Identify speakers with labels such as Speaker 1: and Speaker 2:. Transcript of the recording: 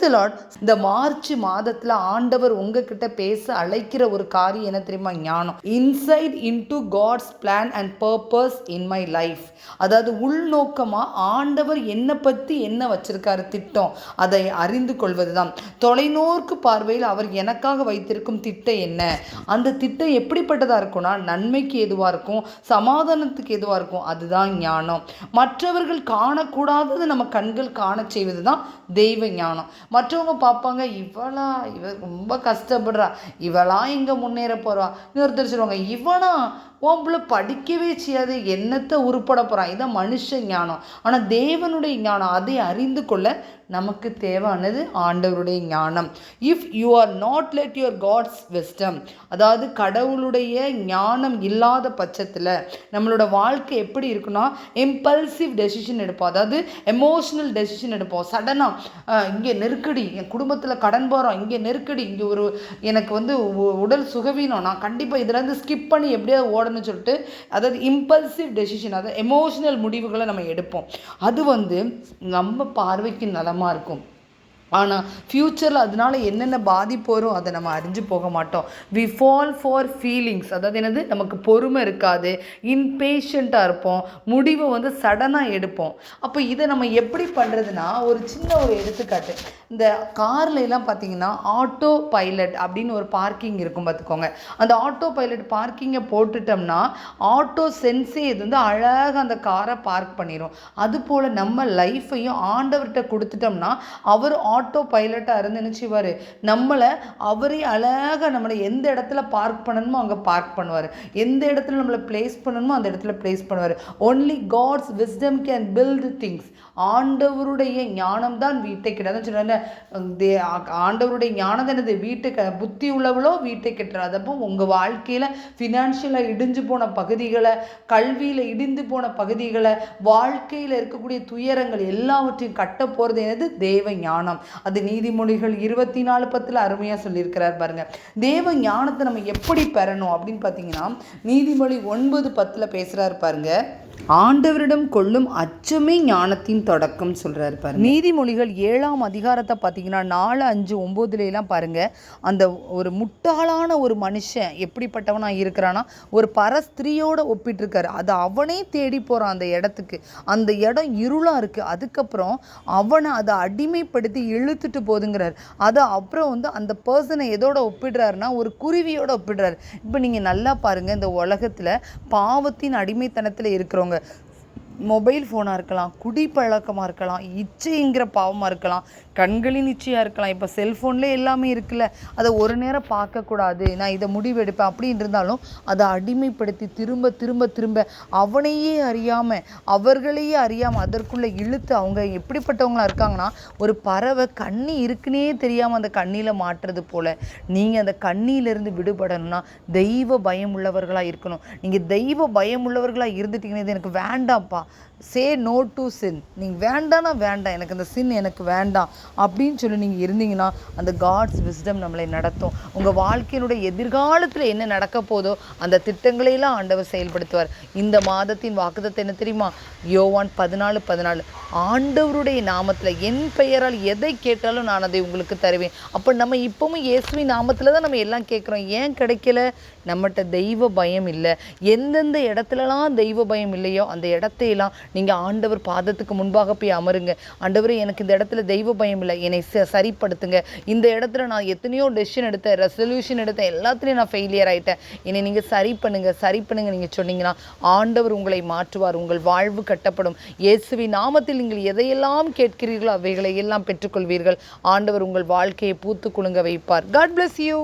Speaker 1: Price இந்த March மாதத்தில் ஆண்டவர் உங்ககிட்ட பேச அழைக்கிற ஒரு காரியம் என்ன தெரியுமா? ஞானம். Insight into God's plan and purpose in my life அதாவது உள்நோக்கமாக ஆண்டவர் என்னை பற்றி என்ன வச்சிருக்காரு திட்டம்? அதை அறிந்து கொள்வது தான் தொலைநோக்கு பார்வையில் அவர் எனக்காக வைத்திருக்கும் திட்டம் என்ன? அந்த திட்டம் எப்படிப்பட்டதாக இருக்கும்னா நன்மைக்கு எதுவாக இருக்கும் சமாதானத்துக்கு எதுவாக இருக்கும் அதுதான் ஞானம். மற்றவர்கள் காணக்கூடாதது நம்ம கண்கள் காண செய்வது தான் தெய்வ ஞானம். மற்றவங்க பார்ப்பாங்க இவளா இவ ரொம்ப கஷ்டப்படுறா இவளா இங்கே முன்னேற போகிறா இன்னொருத்தர் சொல்லுவாங்க இவனா உன் பிள்ளை படிக்கவே செய்யாது. என்னத்தை உருப்பட போகிறான் இதான் மனுஷ ஞானம். ஆனால் தேவனுடைய ஞானம் அதை அறிந்து கொள்ள நமக்கு தேவையானது ஆண்டவருடைய ஞானம். If you are not let your God's wisdom அதாவது கடவுளுடைய ஞானம் இல்லாத பட்சத்தில் நம்மளோட வாழ்க்கை எப்படி இருக்குன்னா இம்பல்சிவ் டெசிஷன் எடுப்போம். அதாவது எமோஷ்னல் டெசிஷன் எடுப்போம். சடனாக இங்கே நெருக்கடி என் குடும்பத்தில் கடன் போகிறோம் இங்கே நெருக்கடி இங்கே ஒரு எனக்கு வந்து உடல் சுகவீனம். நான் கண்டிப்பாக இதுலேருந்து ஸ்கிப் பண்ணி எப்படியாவது ஓடணும்னு சொல்லிட்டு அதாவது இம்பல்சிவ் டெசிஷன் அதாவது எமோஷனல் முடிவுகளை நம்ம எடுப்போம். அது வந்து நம்ம பார்வைக்கு நலமாக இருக்கும். ஆனால் ஃப்யூச்சரில் அதனால என்னென்ன பாதிப்பு வரும் அதை நம்ம அறிஞ்சு போக மாட்டோம். வி ஃபால் ஃபார் ஃபீலிங்ஸ் அதாவது என்னது? நமக்கு பொறுமை இருக்காது. இன்பேஷண்ட்டாக இருப்போம். முடிவை வந்து சடனாக எடுப்போம். அப்போ இதை நம்ம எப்படி பண்ணுறதுனா ஒரு சின்ன ஒரு எடுத்துக்காட்டு. இந்த கார்ல எல்லாம் பார்த்தீங்கன்னா ஆட்டோ பைலட் அப்படின்னு ஒரு பார்க்கிங் இருக்கும் பார்த்துக்கோங்க அந்த ஆட்டோ பைலட் பார்க்கிங்கை போட்டுட்டோம்னா ஆட்டோ சென்ஸே இது வந்து அழகாக அந்த காரை பார்க் பண்ணிடும் அதுபோல் நம்ம லைஃப்பையும் ஆண்டவர்கிட்ட கொடுத்துட்டோம்னா அவர் ஆட்டோ பைலட்டாக இருந்து நினச்சிவார். நம்மளை அவரே அழகாக நம்மளை எந்த இடத்துல பார்க் பண்ணணுமோ அங்கே பார்க் பண்ணுவார். எந்த இடத்துல நம்மளை பிளேஸ் பண்ணணுமோ அந்த இடத்துல பிளேஸ் பண்ணுவார். Only God's wisdom can build things ஆண்டவருடைய ஞானம் தான் வீட்டை கெட்டாதான் சொன்ன ஆண்டவருடைய ஞானம் தான் வீட்டை க புத்தி உள்ளவளோ வீட்டை கெட்டுறாது உங்கள் வாழ்க்கையில் ஃபினான்ஷியலாக இடிஞ்சு போன பகுதிகளை கல்வியில் இடிந்து போன பகுதிகளை வாழ்க்கையில் இருக்கக்கூடிய துயரங்கள் எல்லாவற்றையும் கட்ட போகிறது என்னது? தேவ ஞானம். அது நீதிமொழிகள் இருபத்தி நாலு பத்தில் அருமையாக சொல்லியிருக்கிறார் பாருங்க. தேவ ஞானத்தை நம்ம எப்படி பெறணும் அப்படின்னு பார்த்தீங்கன்னா நீதிமொழி ஒன்பது பத்தில் பேசுகிறாரு பாருங்க. ஆண்டவரிடம் கொள்ளும் அச்சமே ஞானத்தின் தொடக்கம் சொல்கிறார் பாருங்க. நீதிமொழிகள் ஏழாம் அதிகாரத்தை பார்த்தீங்கன்னா நாலு அஞ்சு ஒம்போதுலாம் பாருங்கள் பாருங்க அந்த ஒரு முட்டாளான ஒரு மனுஷன் எப்படிப்பட்டவனாக இருக்கிறான்னா ஒரு பர ஸ்திரீயோட ஒப்பிட்டிருக்காரு. அது அவனே தேடி போகிறான் அந்த இடத்துக்கு. அந்த இடம் இருளாக இருக்குது அதுக்கப்புறம் அவனை அதை அடிமைப்படுத்தி இழுத்துட்டு போதுங்கிறார் அது அப்புறம் வந்து அந்த பர்சனை எதோட ஒப்பிடுறாருன்னா ஒரு குருவியோட ஒப்பிடுறாரு. இப்போ நீங்கள் நல்லா பாருங்கள் இந்த உலகத்தில் பாவத்தின் அடிமைத்தனத்தில் இருக்கிறவங்க அவங்க மொபைல் ஃபோனாக இருக்கலாம் குடிப்பழக்கமாக இருக்கலாம் இச்சைங்கிற பாவமாக இருக்கலாம் கண்களின் இச்சையாக இருக்கலாம். இப்போ செல்ஃபோன்லேயே எல்லாமே இருக்குல்ல அதை ஒரு நேரம் பார்க்கக்கூடாது நான் இதை முடிவெடுப்பேன் அப்படின்னு இருந்தாலும் அதை அடிமைப்படுத்தி திரும்ப திரும்ப திரும்ப அவனையே அறியாமல் அவர்களையே அறியாமல் அதற்குள்ளே இழுத்து அவங்க எப்படிப்பட்டவங்களாக இருக்காங்கன்னா ஒரு பறவை கண்ணி இருக்குன்னே தெரியாமல் அந்த கண்ணியில் மாட்டுறது போல் நீங்கள் அந்த கண்ணியிலேருந்து விடுபடணும்னா தெய்வ பயம் உள்ளவர்களாக இருக்கணும். நீங்கள் தெய்வ பயம் உள்ளவர்களாக இருந்துட்டீங்கன்னா இது எனக்கு வேண்டாம்ப்பா. சே நோ டு சின் நீங்கள் வேண்டாம்னா வேண்டாம். எனக்கு அந்த சின் எனக்கு வேண்டாம். அப்படின்னு சொல்லி நீங்கள் இருந்தீங்கன்னா அந்த காட்ஸ் விஸ்டம் நம்மளை நடத்தும். உங்கள் வாழ்க்கையினுடைய எதிர்காலத்தில் என்ன நடக்க போதோ அந்த திட்டங்களையெல்லாம் ஆண்டவர் செயல்படுத்துவார். இந்த மாதத்தின் வாக்குதத்தை என்ன தெரியுமா? யோவான் பதினாலு பதினாலு. ஆண்டவருடைய நாமத்தில் என் பெயரால் எதை கேட்டாலும் நான் அதை உங்களுக்கு தருவேன். அப்போ நம்ம இப்பவும் இயேசுவின் நாமத்தில் தான் நம்ம எல்லாம் கேட்குறோம். ஏன் கிடைக்கல? நம்மகிட்ட தெய்வ பயம் இல்லை. எந்தெந்த இடத்துலலாம் தெய்வ பயம் இல்லையோ அந்த இடத்தையெல்லாம் நீங்கள் ஆண்டவர் பாதத்துக்கு முன்பாக போய் அமருங்க. ஆண்டவர் எனக்கு இந்த இடத்துல தெய்வ பயம் இல்லை. என்னை ச சரிப்படுத்துங்க. இந்த இடத்துல நான் எத்தனையோ டெசிஷன் எடுத்தேன் ரெசல்யூஷன் எடுத்தேன் எல்லாத்துலேயும் நான் ஃபெயிலியர் ஆயிட்டேன். என்னை நீங்கள் சரி பண்ணுங்க சரி பண்ணுங்க நீங்கள் சொன்னீங்கன்னா ஆண்டவர் உங்களை மாற்றுவார் உங்கள் வாழ்வு கட்டப்படும். இயேசுவி நாமத்தில் நீங்கள் எதையெல்லாம் கேட்கிறீர்களோ அவைகளை எல்லாம் பெற்றுக்கொள்வீர்கள். ஆண்டவர் உங்கள் வாழ்க்கையை பூத்து குலுங்க வைப்பார். God bless you